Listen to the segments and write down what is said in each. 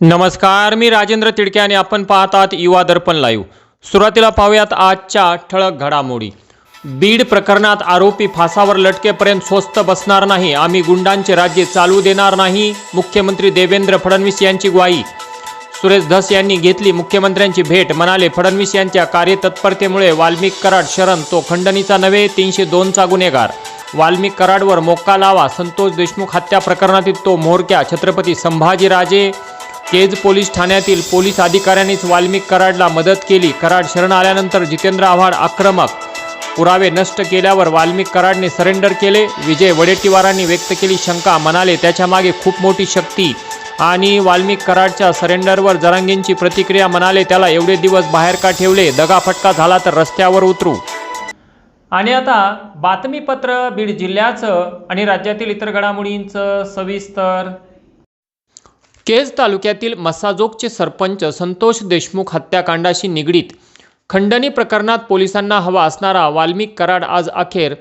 नमस्कार मी राजेंद्र तिडके आणि आपण पाहतात युवा दर्पण लाईव्ह. सुरुवातीला पाहूयात आजच्या ठळक घडामोडी. बीड प्रकरणात आरोपी फासावर लटकेपर्यंत स्वस्त बसणार नाही. आम्ही गुंडांचे राज्य चालू देणार नाही मुख्यमंत्री देवेंद्र फडणवीस यांची ग्वाही. सुरेश धस यांनी घेतली मुख्यमंत्र्यांची भेट. म्हणाले फडणवीस यांच्या कार्यतत्परतेमुळे वाल्मिक कराड शरण तो खंडणीचा नव्हे तीनशे दोनचा गुन्हेगार. वाल्मिक कराडवर मोक्का लावा. संतोष देशमुख हत्या प्रकरणातील तो म्होरक्या छत्रपती संभाजीराजे केज पोलीस ठाण्यातील पोलीस अधिकाऱ्यांनीच वाल्मिक कराडला मदत केली. कराड शरण आल्यानंतर जितेंद्र आव्हाड आक्रमक पुरावे नष्ट केल्यावर वाल्मिक कराडने सरेंडर केले. विजय वडेट्टीवारांनी व्यक्त केली शंका म्हणाले त्याच्यामागे खूप मोठी शक्ती आणि वाल्मिक कराडच्या सरेंडरवर जरांगींची प्रतिक्रिया म्हणाले त्याला एवढे दिवस बाहेर का ठेवले? दगाफटका झाला तर रस्त्यावर उतरू. आणि आता बातमीपत्र बीड जिल्ह्याचं आणि राज्यातील इतर घडामोडींचं सविस्तर केज तालुक्यातील मसाजोगचे सरपंच संतोष देशमुख हत्याकांडाशी निगडीत. खंडणी प्रकरणात पोलिसांना हवा असणारा वाल्मिक कराड आज अखेर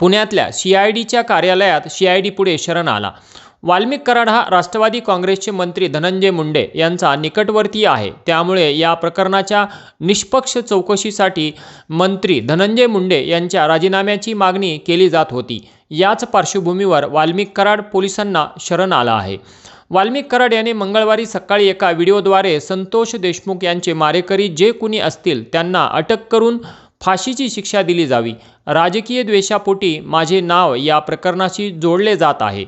पुण्यातल्या सीआयडीच्या कार्यालयात सी पुढे शरण आला. वाल्मिक कराड हा राष्ट्रवादी काँग्रेसचे मंत्री धनंजय मुंडे यांचा निकटवर्तीय आहे. त्यामुळे या प्रकरणाच्या निष्पक्ष चौकशीसाठी मंत्री धनंजय मुंडे यांच्या राजीनाम्याची मागणी केली जात होती. याच पार्श्वभूमीवर वाल्मिक कराड पोलिसांना शरण आला आहे. वाल्मिक कराड यांनी मंगळवारी सकाळी एका व्हिडिओद्वारे संतोष देशमुख यांचे मारेकरी जे कुणी असतील त्यांना अटक करून फाशीची शिक्षा दिली जावी. राजकीय द्वेषापोटी माझे नाव या प्रकरणाशी जोडले जात आहे.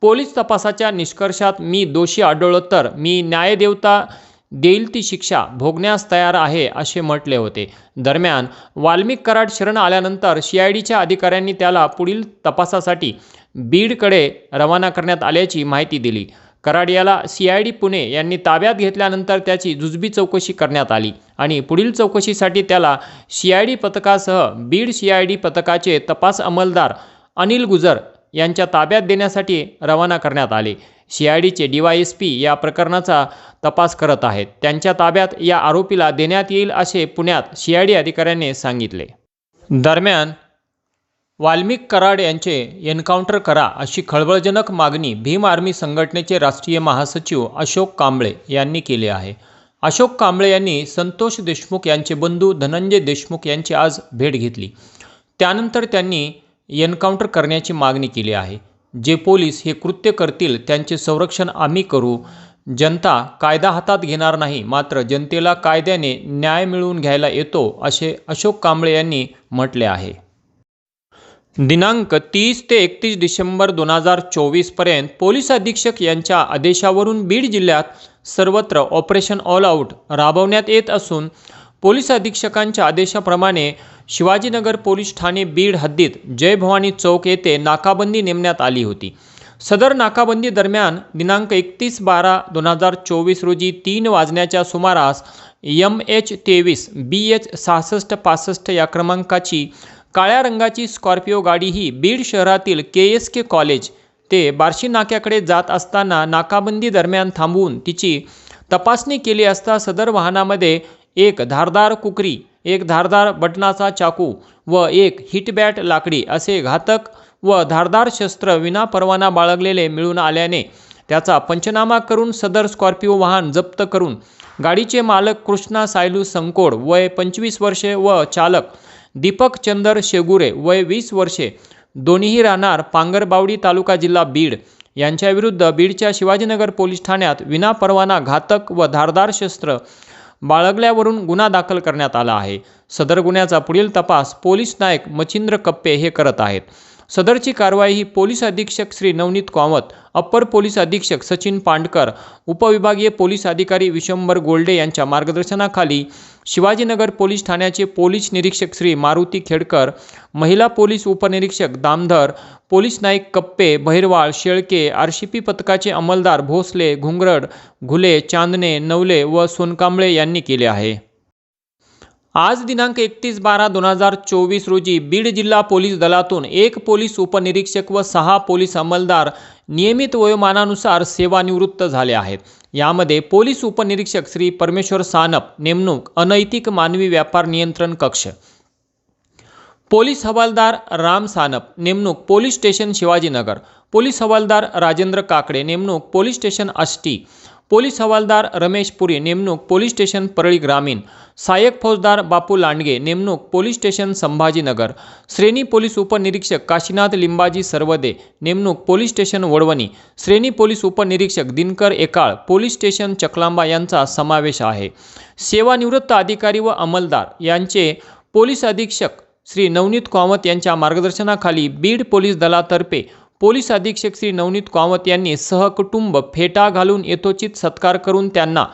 पोलीस तपासाच्या निष्कर्षात मी दोषी आढळलो तर मी न्यायदेवता देईल ती शिक्षा भोगण्यास तयार आहे असे म्हटले होते. दरम्यान वाल्मिक कराड शरण आल्यानंतर सीआयडीच्या आय डीच्या अधिकाऱ्यांनी त्याला पुढील तपासासाठी बीडकडे रवाना करण्यात आल्याची माहिती दिली. कराड याला सी आय डी पुणे यांनी ताब्यात घेतल्यानंतर त्याची जुजबी चौकशी करण्यात आली आणि पुढील चौकशीसाठी त्याला सी आय डी पथकासह बीड सी आय डी पथकाचे तपास अंमलदार अनिल गुजर यांच्या ताब्यात देण्यासाठी रवाना करण्यात आले. सी आय डीचे डी वाय एस पी या प्रकरणाचा तपास करत आहेत. त्यांच्या ताब्यात या आरोपीला देण्यात येईल असे पुण्यात सी आय डी अधिकाऱ्यांनी सांगितले. दरम्यान वाल्मिक कराड यांचे एन्काउंटर करा अशी खळबळजनक मागणी भीम आर्मी संघटनेचे राष्ट्रीय महासचिव अशोक कांबळे यांनी केली आहे. अशोक कांबळे यांनी संतोष देशमुख यांचे बंधू धनंजय देशमुख यांची आज भेट घेतली. त्यानंतर त्यांनी एन्काउंटर करण्याची मागणी केली आहे. जे पोलीस हे कृत्य करतील त्यांचे संरक्षण आम्ही करू. जनता कायदा हातात घेणार नाही मात्र जनतेला कायद्याने न्याय मिळवून घ्यायला येतो असे अशोक कांबळे यांनी म्हटले आहे. दिनांक तीस ते एकतीस डिसेंबर दोन हजार चोवीसपर्यंत पोलीस अधीक्षक यांच्या आदेशावरून बीड जिल्ह्यात सर्वत्र ऑपरेशन ऑल आऊट राबवण्यात येत असून पोलीस अधीक्षकांच्या आदेशाप्रमाणे शिवाजीनगर पोलीस ठाणे बीड हद्दीत जय भवानी चौक येथे नाकाबंदी नेमण्यात आली होती. सदर नाकाबंदी दरम्यान दिनांक एकतीस बारा दोन हजार चोवीस रोजी तीन वाजण्याच्या सुमारास यम एच तेवीस बी एच सहासष्ट पासष्ट या क्रमांकाची काळ्या रंगाची स्कॉर्पिओ गाडी ही बीड शहरातील के एस के कॉलेज ते बार्शी नाक्याकडे जात असताना नाकाबंदी दरम्यान थांबवून तिची तपासणी केली असता सदर वाहनामध्ये एक धारदार कुकरी एक धारदार बटनाचा चाकू व एक हिटबॅट लाकडी असे घातक व धारदार शस्त्र विना परवाना बाळगलेले मिळून आल्याने त्याचा पंचनामा करून सदर स्कॉर्पिओ वाहन जप्त करून गाडीचे मालक कृष्णा सायलू संकोड वय पंचवीस वर्षे व चालक दीपक चंदर शेगुरे वय वीस वर्षे. दोन्हीही राहणार पांगरबावडी तालुका जिल्हा बीड. यांच्याविरुद्ध बीडच्या शिवाजीनगर पोलीस ठाण्यात विनापरवाना घातक व धारदार शस्त्र बाळगल्यावरून गुन्हा दाखल करण्यात आला आहे. सदर गुन्ह्याचा पुढील तपास पोलीस नायक मच्छिंद्र कप्पे हे करत आहेत. सदरची कारवाई ही पोलीस अधीक्षक श्री नवनीत कामत अप्पर पोलीस अधीक्षक सचिन पांडकर उपविभागीय पोलीस अधिकारी विशंबर गोल्डे यांच्या मार्गदर्शनाखाली शिवाजीनगर पोलीस ठाण्याचे पोलीस निरीक्षक श्री मारुती खेडकर महिला पोलीस उपनिरीक्षक दामधर पोलीस नाईक कप्पे बहिरवाळ शेळके आरशीपी पथकाचे अंमलदार भोसले घुंगरड घुले चांदणे नवले व सोनकांबळे यांनी केले आहे. आज दिनांक एकतीस बारा दोन हजार चोवीस रोजी बीड जिल्हा पोलीस दलातून एक पोलीस उपनिरीक्षक व सहा पोलीस अंमलदार नियमित वयोमानानुसार सेवानिवृत्त झाले आहेत. यामध्ये पोलीस उपनिरीक्षक श्री परमेश्वर सानप नेमणूक अनैतिक मानवी व्यापार नियंत्रण कक्ष. पोलीस हवालदार राम सानप नेमणूक पोलीस स्टेशन शिवाजीनगर. पोलीस हवालदार राजेंद्र काकडे नेमणूक पोलीस स्टेशन आष्टी. पोलीस हवालदार रमेश पुरी नेमणूक पोलीस स्टेशन परळी ग्रामीण. सहाय्यक फौजदार बापू लांडगे नेमणूक पोलीस स्टेशन संभाजीनगर. श्रेणी पोलीस उपनिरीक्षक काशीनाथ लिंबाजी सर्वदे नेमणूक पोलीस स्टेशन वडवणी. श्रेणी पोलीस उपनिरीक्षक दिनकर एकाळ पोलीस स्टेशन चकलांबा यांचा समावेश आहे. सेवानिवृत्त अधिकारी व अंमलदार यांचे पोलीस अधीक्षक श्री नवनीत कामत यांच्या मार्गदर्शनाखाली बीड पोलीस दलातर्फे पोलीस अधीक्षक श्री नवनीत कामत यांनी सहकुटुंब फेटा घालून यथोचित सत्कार करून त्यांना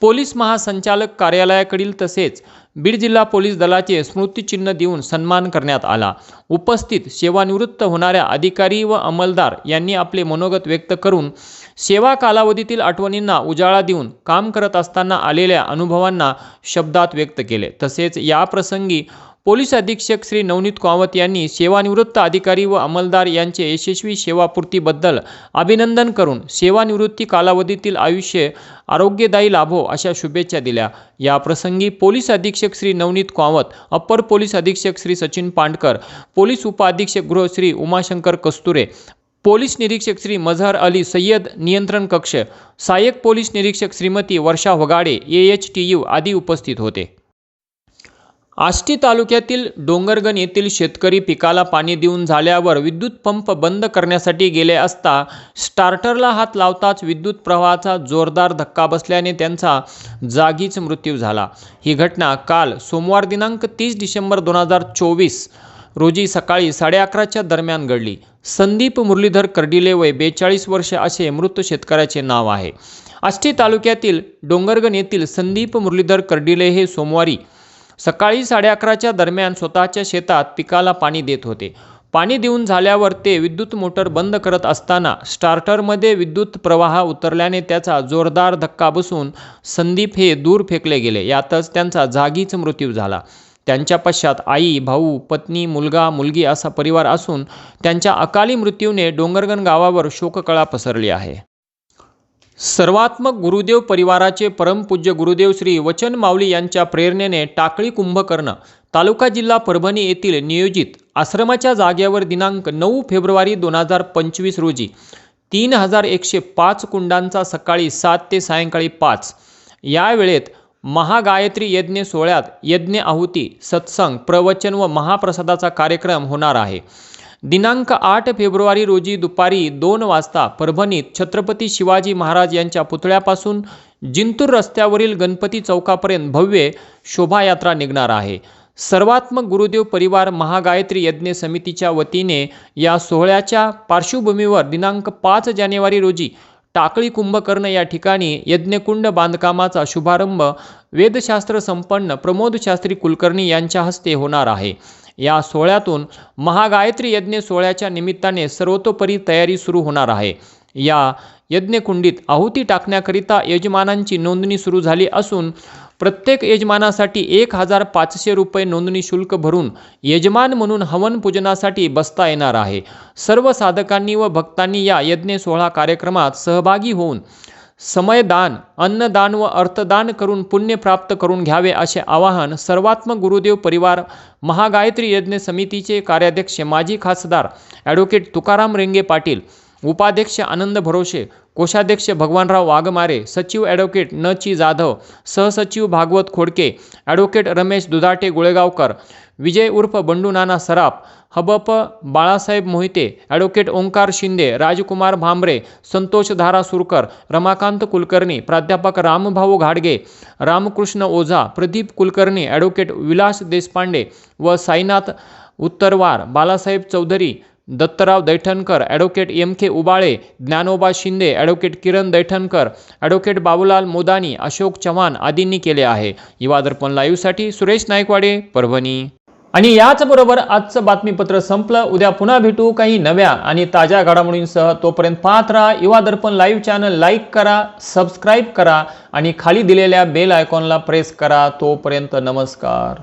पोलीस महासंचालक कार्यालयाकडील तसेच बीड जिल्हा पोलीस दलाचे स्मृतिचिन्ह देऊन सन्मान करण्यात आला. उपस्थित सेवानिवृत्त होणाऱ्या अधिकारी व अंमलदार यांनी आपले मनोगत व्यक्त करून सेवा कालावधीतील आठवणींना उजाळा देऊन काम करत असताना आलेल्या अनुभवांना शब्दात व्यक्त केले. तसेच या प्रसंगी पोलीस अधीक्षक श्री नवनीत कामत यांनी सेवानिवृत्त अधिकारी व अंमलदार यांचे यशस्वी सेवापूर्तीबद्दल अभिनंदन करून सेवानिवृत्ती कालावधीतील आयुष्य आरोग्यदायी लाभो अशा शुभेच्छा दिल्या. या प्रसंगी पोलीस अधीक्षक श्री नवनीत कामत अप्पर पोलीस अधीक्षक श्री सचिन पांडकर पोलीस उपअधीक्षक गृह श्री उमाशंकर कस्तुरे पोलीस निरीक्षक श्री मझहर अली सय्यद नियंत्रण कक्ष सहाय्यक पोलीस निरीक्षक Shrimati Varsha Wagade A H T U आदी उपस्थित होते. आष्टी तालुक्यातील डोंगरगण येथील शेतकरी पिकाला पाणी देऊन झाल्यावर विद्युत पंप बंद करण्यासाठी गेले असता स्टार्टरला हात लावताच विद्युत प्रवाहाचा जोरदार धक्का बसल्याने त्यांचा जागीच मृत्यू झाला. ही घटना काल सोमवार दिनांक तीस डिसेंबर दोन हजार चोवीस रोजी सकाळी साडे अकराच्या दरम्यान घडली. संदीप मुरलीधर कर्डिले वय बेचाळीस वर्ष असे मृत शेतकऱ्याचे नाव आहे. आष्टी तालुक्यातील डोंगरगण येथील संदीप मुरलीधर कर्डिले हे सोमवारी सकाळी साडे अकराच्या दरम्यान स्वतःच्या शेतात पिकाला पाणी देत होते. पाणी देऊन झाल्यावर ते विद्युत मोटर बंद करत असताना स्टार्टरमध्ये विद्युत प्रवाह उतरल्याने त्याचा जोरदार धक्का बसून संदीप हे दूर फेकले गेले. यातच त्यांचा जागीच मृत्यू झाला. त्यांच्या पश्चात आई भाऊ पत्नी मुलगा मुलगी असा परिवार असून त्यांच्या अकाली मृत्यूने डोंगरगण गावावर शोककळा पसरली आहे. सर्वात्मक गुरुदेव परिवाराचे परमपूज्य गुरुदेव श्री वचन माऊली यांच्या प्रेरणेने टाकळी कुंभकर्ण तालुका जिल्हा परभणी येथील नियोजित आश्रमाच्या जागेवर दिनांक नऊ फेब्रुवारी दोन हजार पंचवीस रोजी तीन हजार एकशे पाच कुंडांचा सकाळी सात ते सायंकाळी पाच. या वेळेत महागायत्री यज्ञ सोहळ्यात यज्ञ आहुती सत्संग प्रवचन व महाप्रसादाचा कार्यक्रम होणार आहे. दिनांक आठ फेब्रुवारी रोजी दुपारी दोन वाजता परभणीत छत्रपती शिवाजी महाराज यांच्या पुतळ्यापासून जिंतूर रस्त्यावरील गणपती चौकापर्यंत भव्य शोभायात्रा निघणार आहे. सर्वात्मक गुरुदेव परिवार महागायत्री यज्ञ समितीच्या वतीने या सोहळ्याच्या पार्श्वभूमीवर दिनांक पाच जानेवारी रोजी टाकळी कुंभकर्ण या ठिकाणी यज्ञकुंड बांधकामाचा शुभारंभ वेदशास्त्र संपन्न प्रमोद शास्त्री कुलकर्णी यांच्या हस्ते होणार आहे. या सोहळ्यातून महागायत्री यज्ञ सोहळ्याच्या निमित्ताने सर्वतोपरी तयारी सुरू होणार आहे. या यज्ञकुंडीत आहुती टाकण्याकरिता यजमानांची नोंदणी सुरू झाली असून प्रत्येक यजमानासाठी एक हजार पाचशे रुपये नोंदणी शुल्क भरून यजमान म्हणून हवन पूजनासाठी बसता येणार आहे. सर्व साधकांनी व भक्तांनी या यज्ञ सोहळा कार्यक्रमात सहभागी होऊन समयदान अन्नदान व अर्थदान करून पुण्य प्राप्त करून घ्यावे असे आवाहन सर्वात्मक गुरुदेव परिवार महागायत्री यज्ञ समितीचे कार्याध्यक्ष माजी खासदार ॲडव्होकेट तुकाराम रेंगे पाटील उपाध्यक्ष आनंद भरोसे कोषाध्यक्ष भगवानराव वाघमारे सचिव ॲडव्होकेट न ची जाधव सहसचिव भागवत खोडके ॲडव्होकेट रमेश दुधाटे गुळेगावकर विजय उर्फ बंडू नाना सराफ हबप बाळासाहेब मोहिते ॲडव्होकेट ओंकार शिंदे राजकुमार भांबरे संतोष धारा सुरकर रमाकांत कुलकर्णी प्राध्यापक रामभाऊ घाडगे रामकृष्ण ओझा प्रदीप कुलकर्णी ॲडव्होकेट विलास देशपांडे व Sainath Uttarwar Balasaheb Chaudhari Dattarao Daithankar advocate M K Ubale Dnyanoba Shinde advocate Kiran Daithankar advocate Babulal Modani Ashok Chavan आदींनी केले आहे. युवा दर्पण लाईव्हसाठी सुरेश नायकवाडे परभणी. आणि याचबरोबर आजचं बातमीपत्र संपलं. उद्या पुन्हा भेटू काही नव्या आणि ताज्या घडामोडींसह. तोपर्यंत पाहत राहा Yuva Darpan live channel like करा सबस्क्राईब करा आणि खाली दिलेल्या बेल आयकॉनला प्रेस करा. तोपर्यंत नमस्कार.